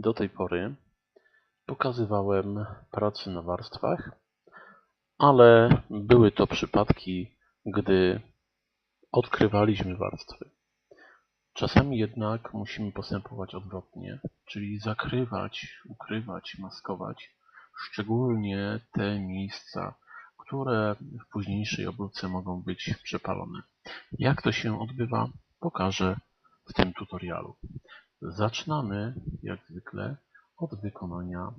Do tej pory pokazywałem pracy na warstwach, ale były to przypadki, gdy odkrywaliśmy warstwy. Czasami jednak musimy postępować odwrotnie, czyli zakrywać, ukrywać, maskować szczególnie te miejsca, które w późniejszej obróbce mogą być przepalone. Jak to się odbywa, pokażę w tym tutorialu. Zaczynamy, jak zwykle, od wykonania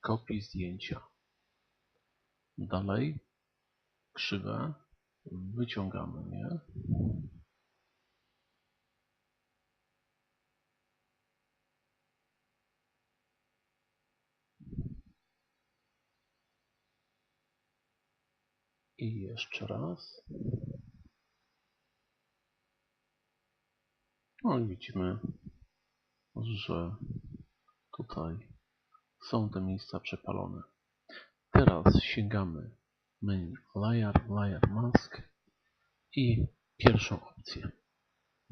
kopii zdjęcia. Dalej krzywe wyciągamy je. I jeszcze raz. No i widzimy, że tutaj są te miejsca przepalone. Teraz sięgamy menu Layer, Layer Mask i pierwszą opcję.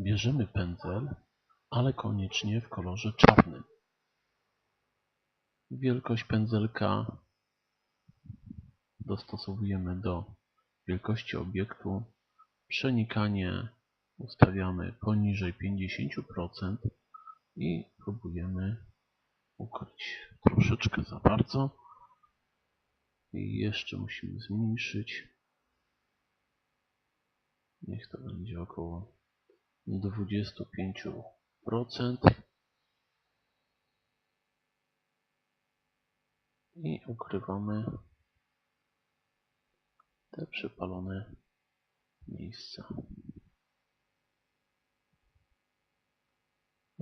Bierzemy pędzel, ale koniecznie w kolorze czarnym. Wielkość pędzelka dostosowujemy do wielkości obiektu. Przenikanie ustawiamy poniżej 50% i próbujemy ukryć troszeczkę za bardzo. I jeszcze musimy zmniejszyć. Niech to będzie około 25%. I ukrywamy te przepalone miejsca.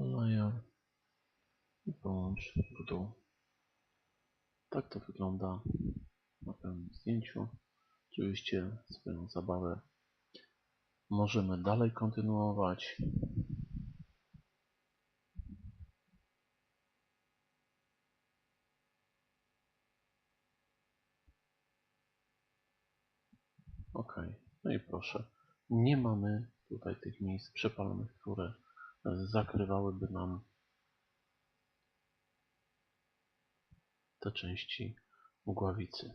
Layer i połącz w dół. Tak to wygląda na pełnym zdjęciu. Oczywiście swoją zabawę możemy dalej kontynuować. Ok, no i proszę. Nie mamy tutaj tych miejsc przepalonych, które zakrywałyby nam te części mgławicy.